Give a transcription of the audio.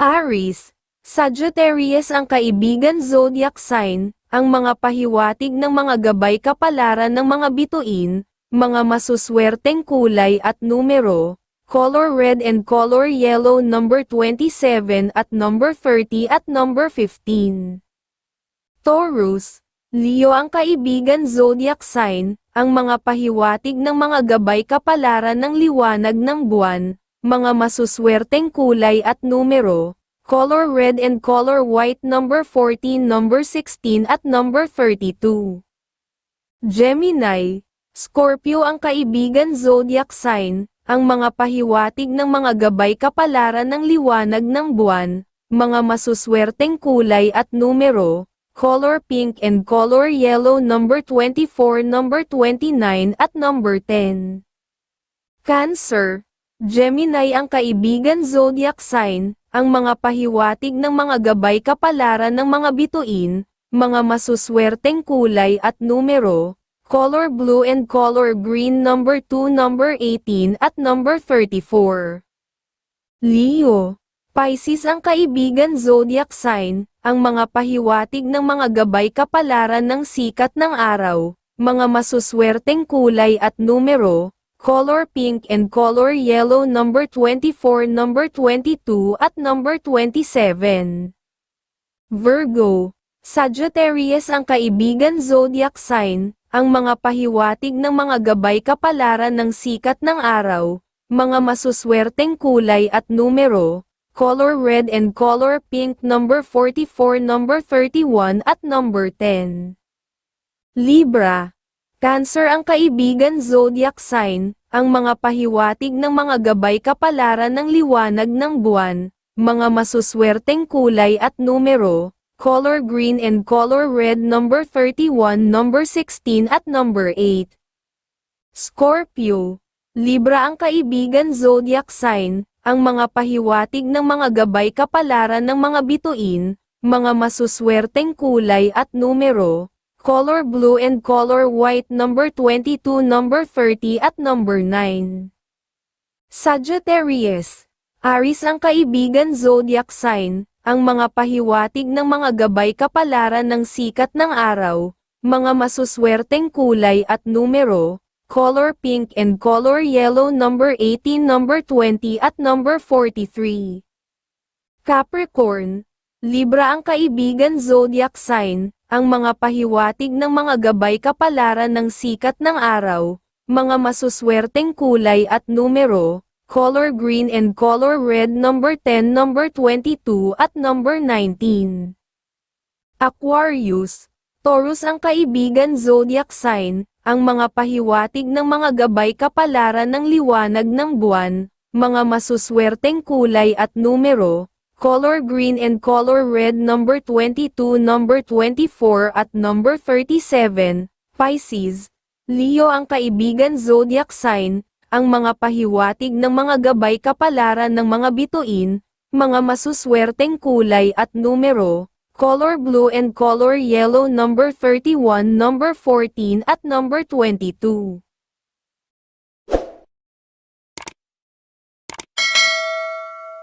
Aries, Sagittarius ang kaibigan zodiac sign, ang mga pahiwatig ng mga gabay kapalaran ng mga bituin, mga masuswerteng kulay at numero, color red and color yellow number 27 at number 30 at number 15. Taurus, Leo ang kaibigan zodiac sign, ang mga pahiwatig ng mga gabay kapalaran ng liwanag ng buwan, mga masuswerteng kulay at numero, color red and color white number 14, number 16 at number 32. Gemini, Scorpio ang kaibigan zodiac sign, ang mga pahiwatig ng mga gabay kapalaran ng liwanag ng buwan, mga masuswerteng kulay at numero, color pink and color yellow number 24, number 29 at number 10. Cancer, Gemini ang kaibigan zodiac sign, ang mga pahiwatig ng mga gabay kapalaran ng mga bituin, mga masuswerteng kulay at numero, color blue and color green number 2 number 18 at number 34. Leo, Pisces ang kaibigan zodiac sign, ang mga pahiwatig ng mga gabay kapalaran ng sikat ng araw, mga masuswerteng kulay at numero, color pink and color yellow number 24, number 22 at number 27. Virgo, Sagittarius ang kaibigan zodiac sign, ang mga pahiwatig ng mga gabay kapalaran ng sikat ng araw, mga masuswerteng kulay at numero, color red and color pink number 44, number 31 at number 10. Libra, Cancer ang kaibigan zodiac sign, ang mga pahiwatig ng mga gabay kapalaran ng liwanag ng buwan, mga masuswerteng kulay at numero, color green and color red number 31, number 16 at number 8. Scorpio, Libra ang kaibigan zodiac sign, ang mga pahiwatig ng mga gabay kapalaran ng mga bituin, mga masuswerteng kulay at numero, color blue and color white number 22 number 30 at number 9. Sagittarius, Aries ang kaibigan zodiac sign, ang mga pahiwatig ng mga gabay kapalaran ng sikat ng araw, mga masuswerteng kulay at numero, color pink and color yellow number 18 number 20 at number 43. Capricorn, Libra ang kaibigan zodiac sign, ang mga pahiwatig ng mga gabay kapalaran ng sikat ng araw, mga masuswerteng kulay at numero, color green and color red number 10 number 22 at number 19. Aquarius, Taurus ang kaibigan zodiac sign, ang mga pahiwatig ng mga gabay kapalaran ng liwanag ng buwan, mga masuswerteng kulay at numero, color green and color red number 22, number 24 at number 37, Pisces, Leo ang kaibigan zodiac sign, ang mga pahiwatig ng mga gabay kapalaran ng mga bituin, mga masuswerteng kulay at numero, color blue and color yellow number 31, number 14 at number 22.